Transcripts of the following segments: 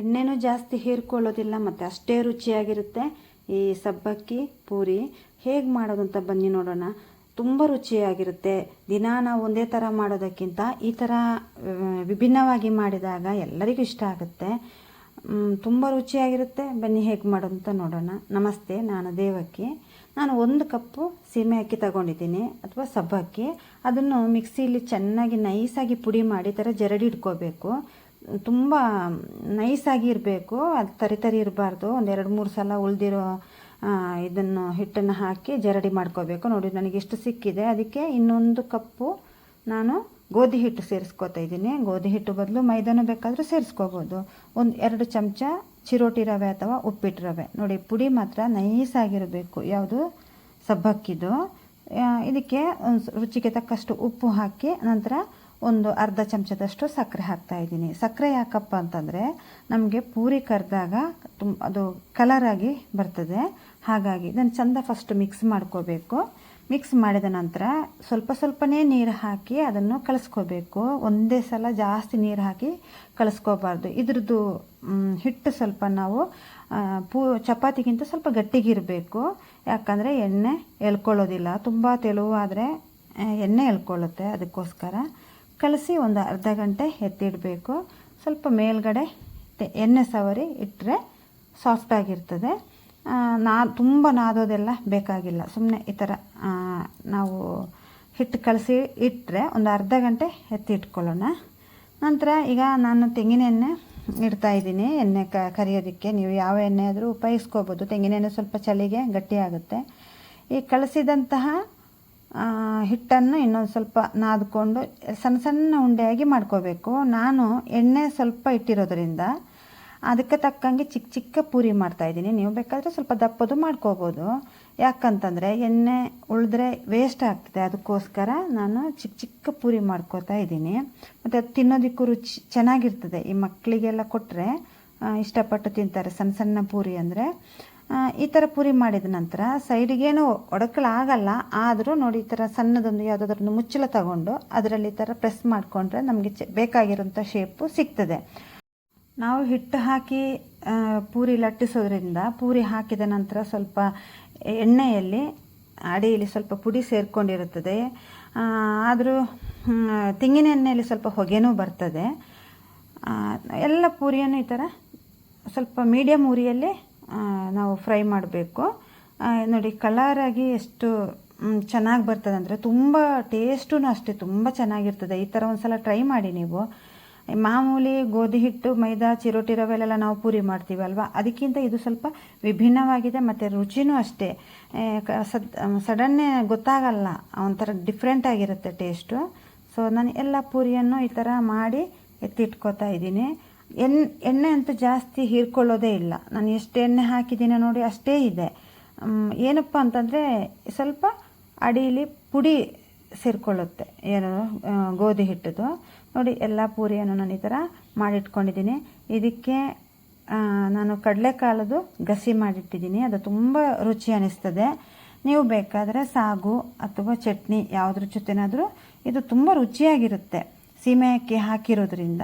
ಎಣ್ಣೆನೂ ಜಾಸ್ತಿ ಹೀರ್ಕೊಳ್ಳೋದಿಲ್ಲ, ಮತ್ತು ಅಷ್ಟೇ ರುಚಿಯಾಗಿರುತ್ತೆ ಈ ಸಬ್ಬಕ್ಕಿ, ಪೂರಿ. ಹೇಗೆ ಮಾಡೋದು ಅಂತ ಬನ್ನಿ ನೋಡೋಣ. ತುಂಬ ರುಚಿಯಾಗಿರುತ್ತೆ. ದಿನ ನಾವು ಒಂದೇ ಥರ ಮಾಡೋದಕ್ಕಿಂತ ಈ ಥರ ವಿಭಿನ್ನವಾಗಿ ಮಾಡಿದಾಗ ಎಲ್ಲರಿಗೂ ಇಷ್ಟ ಆಗುತ್ತೆ. ತುಂಬ ರುಚಿಯಾಗಿರುತ್ತೆ. ಬನ್ನಿ ಹೇಗೆ ಮಾಡೋದು ಅಂತ ನೋಡೋಣ. ನಮಸ್ತೆ, ನಾನು ದೇವಕ್ಕಿ. ನಾನು ಒಂದು ಕಪ್ಪು ಸೀಮೆ ಅಕ್ಕಿ ತಗೊಂಡಿದ್ದೀನಿ, ಅಥವಾ ಸಬ್ಬಕ್ಕಿ. ಅದನ್ನು ಮಿಕ್ಸಿಯಲ್ಲಿ ಚೆನ್ನಾಗಿ ನೈಸಾಗಿ ಪುಡಿ ಮಾಡಿ ಥರ ಜರಡಿ ಇಟ್ಕೋಬೇಕು. ತುಂಬ ನೈಸಾಗಿ ಇರಬೇಕು. ಅದು ತರಿ ತರಿ ಇರಬಾರ್ದು. ಒಂದು ಎರಡು ಮೂರು ಸಲ ಉಳಿದಿರೋ ಇದನ್ನು, ಹಿಟ್ಟನ್ನು ಹಾಕಿ ಜರಡಿ ಮಾಡ್ಕೋಬೇಕು. ನೋಡಿ, ನನಗೆ ಎಷ್ಟು ಸಿಕ್ಕಿದೆ. ಅದಕ್ಕೆ ಇನ್ನೊಂದು ಕಪ್ಪು ನಾನು ಗೋಧಿ ಹಿಟ್ಟು ಸೇರಿಸ್ಕೋತಾ ಇದ್ದೀನಿ. ಗೋಧಿ ಹಿಟ್ಟು ಬದಲು ಮೈದಾನೂ ಬೇಕಾದರೂ ಸೇರಿಸ್ಕೋಬೋದು. ಒಂದು ಎರಡು ಚಮಚ ಚಿರೋಟಿ ರವೆ ಅಥವಾ ಉಪ್ಪಿಟ್ಟು ರವೆ. ನೋಡಿ, ಪುಡಿ ಮಾತ್ರ ನೈಸಾಗಿರಬೇಕು ಯಾವುದು? ಸಬ್ಬಕ್ಕಿದು. ಇದಕ್ಕೆ, ರುಚಿಗೆ ತಕ್ಕಷ್ಟು ಉಪ್ಪು ಹಾಕಿ ನಂತರ ಒಂದು ಅರ್ಧ ಚಮಚದಷ್ಟು ಸಕ್ಕರೆ ಹಾಕ್ತಾ ಇದ್ದೀನಿ. ಸಕ್ಕರೆ ಯಾಕಪ್ಪ ಅಂತಂದರೆ ನಮಗೆ ಪೂರಿ ಕರೆದಾಗ ತುಂಬ ಅದು ಕಲರಾಗಿ ಬರ್ತದೆ. ಹಾಗಾಗಿ ಇದನ್ನು ಚಂದ ಫಸ್ಟ್ ಮಿಕ್ಸ್ ಮಾಡ್ಕೋಬೇಕು. ಮಿಕ್ಸ್ ಮಾಡಿದ ನಂತರ ಸ್ವಲ್ಪ ಸ್ವಲ್ಪನೇ ನೀರು ಹಾಕಿ ಅದನ್ನು ಕಲಿಸ್ಕೋಬೇಕು ಒಂದೇ ಸಲ ಜಾಸ್ತಿ ನೀರು ಹಾಕಿ ಕಳಿಸ್ಕೋಬಾರ್ದು. ಇದ್ರದ್ದು ಹಿಟ್ಟು ಸ್ವಲ್ಪ ನಾವು ಪೂ, ಚಪಾತಿಗಿಂತ ಸ್ವಲ್ಪ ಗಟ್ಟಿಗಿರಬೇಕು ಯಾಕಂದರೆ ಎಣ್ಣೆ ಎಳ್ಕೊಳ್ಳೋದಿಲ್ಲ. ತುಂಬ ತೆಳುವಾದರೆ, ಎಣ್ಣೆ ಎಳ್ಕೊಳ್ಳುತ್ತೆ ಅದಕ್ಕೋಸ್ಕರ. ಕಲಸಿ ಒಂದು ಅರ್ಧ ಗಂಟೆ ಎತ್ತಿಡಬೇಕು. ಸ್ವಲ್ಪ ಮೇಲ್ಗಡೆ ಎಣ್ಣೆ ಸವರಿ ಇಟ್ಟರೆ ಸಾಫ್ಟಾಗಿರ್ತದೆ ನಾ ತುಂಬ ನಾದೋದೆಲ್ಲ ಬೇಕಾಗಿಲ್ಲ. ಸುಮ್ಮನೆ ಈ ಥರ ನಾವು ಹಿಟ್ಟು ಕಲಸಿ ಇಟ್ಟರೆ ಒಂದು ಅರ್ಧ ಗಂಟೆ ಎತ್ತಿ ಇಟ್ಕೊಳ್ಳೋಣ ನಂತರ ಈಗ ನಾನು ತೆಂಗಿನ ಎಣ್ಣೆ ಇಡ್ತಾ ಇದ್ದೀನಿ. ಎಣ್ಣೆ ಕ ಕರಿಯೋದಕ್ಕೆ ನೀವು ಯಾವ ಎಣ್ಣೆ ಆದರೂ ಉಪಯೋಗಿಸ್ಕೋಬೋದು. ತೆಂಗಿನ ಎಣ್ಣೆ ಸ್ವಲ್ಪ ಚಳಿಗೆ ಗಟ್ಟಿಯಾಗುತ್ತೆ ಈ ಕಲಸಿದಂತಹ ಆ, ಹಿಟ್ಟನ್ನು ಇನ್ನೊಂದು ಸ್ವಲ್ಪ ನಾದ್ಕೊಂಡು ಸಣ್ಣ ಸಣ್ಣ ಉಂಡೆಯಾಗಿ ಮಾಡ್ಕೋಬೇಕು. ನಾನು ಎಣ್ಣೆ ಸ್ವಲ್ಪ ಇಟ್ಟಿರೋದ್ರಿಂದ ಅದಕ್ಕೆ ತಕ್ಕಂಗೆ ಚಿಕ್ಕ ಚಿಕ್ಕ ಪೂರಿ ಮಾಡ್ತಾ ಇದ್ದೀನಿ. ನೀವು ಬೇಕಾದರೆ ಸ್ವಲ್ಪ ದಪ್ಪದು ಮಾಡ್ಕೋಬೋದು. ಯಾಕಂತಂದರೆ ಎಣ್ಣೆ ಉಳಿದ್ರೆ ವೇಸ್ಟ್ ಆಗ್ತದೆ. ಅದಕ್ಕೋಸ್ಕರ ನಾನು ಚಿಕ್ಕ ಚಿಕ್ಕ ಪೂರಿ ಮಾಡ್ಕೋತಾ ಇದ್ದೀನಿ. ಮತ್ತು ಅದು ತಿನ್ನೋದಕ್ಕೂ ರುಚಿ ಚೆನ್ನಾಗಿರ್ತದೆ. ಈ ಮಕ್ಕಳಿಗೆಲ್ಲ ಕೊಟ್ಟರೆ ಇಷ್ಟಪಟ್ಟು ತಿಂತಾರೆ ಸಣ್ಣ ಸಣ್ಣ ಪೂರಿ ಅಂದರೆ. ಈ ಥರ ಪೂರಿ ಮಾಡಿದ ನಂತರ ಸೈಡಿಗೇನು ಒಡಕಲಾಗಲ್ಲ ಆದರೂ ನೋಡಿ ಈ ಥರ ಸಣ್ಣದೊಂದು ಯಾವುದಾದ್ರೊಂದು ಮುಚ್ಚಳ ತಗೊಂಡು ಅದರಲ್ಲಿ ಈ ಥರ ಪ್ರೆಸ್ ಮಾಡಿಕೊಂಡ್ರೆ ನಮಗೆ ಚ ಬೇಕಾಗಿರೋಂಥ ಶೇಪು ಸಿಗ್ತದೆ. ನಾವು ಹಿಟ್ಟು ಹಾಕಿ ಪೂರಿ ಲಟ್ಟಿಸೋದ್ರಿಂದ ಪೂರಿ ಹಾಕಿದ ನಂತರ ಸ್ವಲ್ಪ ಎಣ್ಣೆಯಲ್ಲಿ, ಅಡಿಯಲ್ಲಿ ಸ್ವಲ್ಪ ಪುಡಿ ಸೇರಿಕೊಂಡಿರುತ್ತದೆ. ಆದರೂ ತೆಂಗಿನ ಎಣ್ಣೆಯಲ್ಲಿ ಸ್ವಲ್ಪ ಹೊಗೆನೂ ಬರ್ತದೆ. ಎಲ್ಲ ಪೂರಿಯನ್ನು ಈ ಥರ ಸ್ವಲ್ಪ ಮೀಡಿಯಮ್ ಉರಿಯಲ್ಲಿ ನಾವು ಫ್ರೈ ಮಾಡಬೇಕು. ನೋಡಿ ಕಲರಾಗಿ ಎಷ್ಟು ಚೆನ್ನಾಗಿ ಬರ್ತದೆ ಅಂದರೆ ತುಂಬ ಟೇಸ್ಟೂ ಅಷ್ಟೇ ತುಂಬ ಚೆನ್ನಾಗಿರ್ತದೆ. ಈ ಥರ ಒಂದು ಸಲ ಟ್ರೈ ಮಾಡಿ ನೀವು. ಮಾಮೂಲಿ ಗೋಧಿ ಹಿಟ್ಟು, ಮೈದಾ, ಚಿರೋಟಿ ರವೆಲೆಲ್ಲ ನಾವು ಪೂರಿ ಮಾಡ್ತೀವಲ್ವ ಅದಕ್ಕಿಂತ ಇದು ಸ್ವಲ್ಪ ವಿಭಿನ್ನವಾಗಿದೆ ಮತ್ತು ರುಚಿನೂ ಅಷ್ಟೇ. ಸದ್, ಸಡನ್ನೇ ಗೊತ್ತಾಗಲ್ಲ, ಒಂಥರ ಡಿಫ್ರೆಂಟ್ ಆಗಿರುತ್ತೆ ಟೇಸ್ಟು ಸೊ ನಾನು ಎಲ್ಲ ಪೂರಿಯನ್ನು ಈ ಥರ ಮಾಡಿ ಎತ್ತಿಟ್ಕೋತಾ ಇದ್ದೀನಿ. ಎಣ್ ಎಣ್ಣೆ ಅಂತೂ ಜಾಸ್ತಿ ಹೀರ್ಕೊಳ್ಳೋದೇ ಇಲ್ಲ. ನಾನು ಎಷ್ಟು ಎಣ್ಣೆ ಹಾಕಿದ್ದೀನಿ ನೋಡಿ ಅಷ್ಟೇ ಇದೆ. ಏನಪ್ಪ ಅಂತಂದರೆ ಸ್ವಲ್ಪ ಅಡಿಯಲ್ಲಿ ಪುಡಿ ಸೇರಿಕೊಳ್ಳುತ್ತೆ. ಏನು ಗೋಧಿ ಹಿಟ್ಟದು ನೋಡಿ ಎಲ್ಲ ಪೂರಿಯನ್ನು ನಾನು ಈ ಥರ ಮಾಡಿಟ್ಕೊಂಡಿದ್ದೀನಿ. ಇದಕ್ಕೆ ನಾನು ಕಡಲೆಕಾಳದು ಗಸಿ ಮಾಡಿಟ್ಟಿದ್ದೀನಿ. ಅದು ತುಂಬ ರುಚಿ ಅನಿಸ್ತದೆ. ನೀವು ಬೇಕಾದರೆ ಸಾಗು ಅಥವಾ ಚಟ್ನಿ ಯಾವುದ್ರ ಜೊತೆನಾದರೂ ಇದು ತುಂಬ ರುಚಿಯಾಗಿರುತ್ತೆ. ಸೀಮೆ ಅಕ್ಕಿ ಹಾಕಿರೋದ್ರಿಂದ.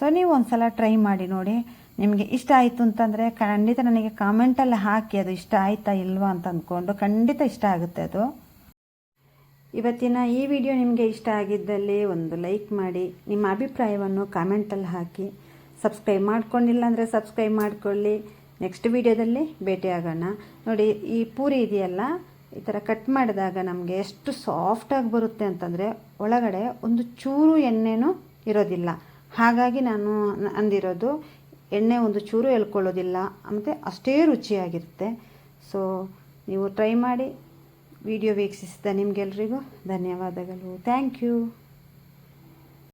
ಸೊ ನೀವು ಒಂದು ಸಲ ಟ್ರೈ ಮಾಡಿ ನೋಡಿ. ನಿಮಗೆ ಇಷ್ಟ ಆಯಿತು ಅಂತಂದರೆ ಖಂಡಿತ ನನಗೆ ಕಾಮೆಂಟಲ್ಲಿ ಹಾಕಿ ಅದು ಇಷ್ಟ ಆಯ್ತಾ ಇಲ್ವಾ ಅಂತ ಅಂದ್ಕೊಂಡು ಖಂಡಿತ ಇಷ್ಟ ಆಗುತ್ತೆ ಅದು. ಇವತ್ತಿನ ಈ ವಿಡಿಯೋ ನಿಮಗೆ ಇಷ್ಟ ಆಗಿದ್ದಲ್ಲಿ ಒಂದು ಲೈಕ್ ಮಾಡಿ, ನಿಮ್ಮ ಅಭಿಪ್ರಾಯವನ್ನು ಕಾಮೆಂಟಲ್ಲಿ ಹಾಕಿ. ಸಬ್ಸ್ಕ್ರೈಬ್ ಮಾಡ್ಕೊಂಡಿಲ್ಲ ಅಂದರೆ ಸಬ್ಸ್ಕ್ರೈಬ್ ಮಾಡಿಕೊಳ್ಳಿ. ನೆಕ್ಸ್ಟ್ ವಿಡಿಯೋದಲ್ಲಿ ಭೇಟಿಯಾಗೋಣ. ನೋಡಿ, ಈ ಪೂರಿ ಇದೆಯಲ್ಲ, ಈ ಥರ ಕಟ್ ಮಾಡಿದಾಗ ನಮಗೆ ಎಷ್ಟು ಸಾಫ್ಟಾಗಿ ಬರುತ್ತೆ ಅಂತಂದರೆ ಒಳಗಡೆ ಒಂದು ಚೂರು ಎಣ್ಣೆನೂ ಇರೋದಿಲ್ಲ. ಹಾಗಾಗಿ ನಾನು ಅಂದಿರೋದು ಎಣ್ಣೆ ಒಂದು ಚೂರು ಎಳ್ಕೊಳ್ಳೋದಿಲ್ಲ, ಮತ್ತು ಅಷ್ಟೇ ರುಚಿಯಾಗಿರುತ್ತೆ. ಸೊ ನೀವು ಟ್ರೈ ಮಾಡಿ ವಿಡಿಯೋ ವೀಕ್ಷಿಸಿದ ನಿಮಗೆಲ್ರಿಗೂ ಧನ್ಯವಾದಗಳು. Thank you